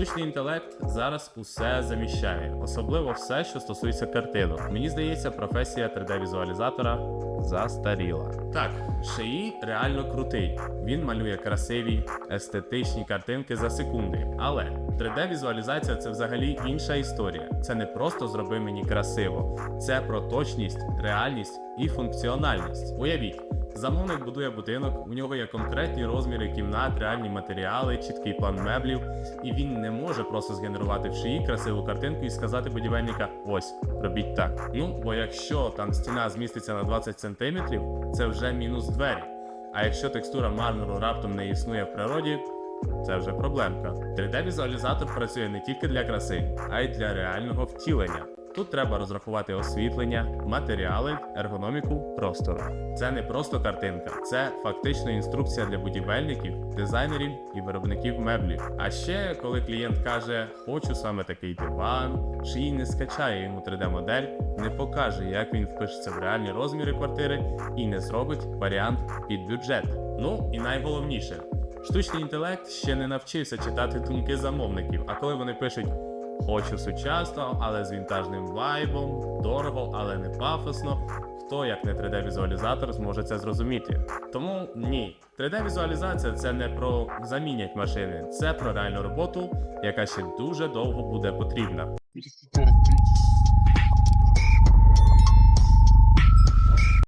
Штучний інтелект зараз усе заміщає, особливо все, що стосується картинок. Мені здається, професія 3D-візуалізатора застаріла. Так, шиї реально крутий. Він малює красиві, естетичні картинки за секунди. Але 3D-візуалізація це взагалі інша історія. Це не просто зроби мені красиво, це про точність, реальність і функціональність. Уявіть. Замовник будує будинок, у нього є конкретні розміри кімнат, реальні матеріали, чіткий план меблів, і він не може просто згенерувати в шиї красиву картинку і сказати будівельника: ось, робіть так. Ну, бо якщо там стіна зміститься на 20 см, це вже мінус двері. А якщо текстура мармуру раптом не існує в природі, це вже проблемка. 3D-візуалізатор працює не тільки для краси, а й для реального втілення. Тут треба розрахувати освітлення, матеріали, ергономіку простору. Це не просто картинка, це фактично інструкція для будівельників, дизайнерів і виробників меблів. А ще коли клієнт каже, хочу саме такий диван, шиї не скачає йому 3D-модель, не покаже, як він впишеться в реальні розміри квартири і не зробить варіант під бюджет. Ну і найголовніше. Штучний інтелект ще не навчився читати думки замовників, а коли вони пишуть Хочу сучасно, але з вінтажним вайбом, дорого, але не пафосно. Хто, як не 3D-візуалізатор, зможе це зрозуміти? Тому ні, 3D-візуалізація це не про замінять машини, це про реальну роботу, яка ще дуже довго буде потрібна.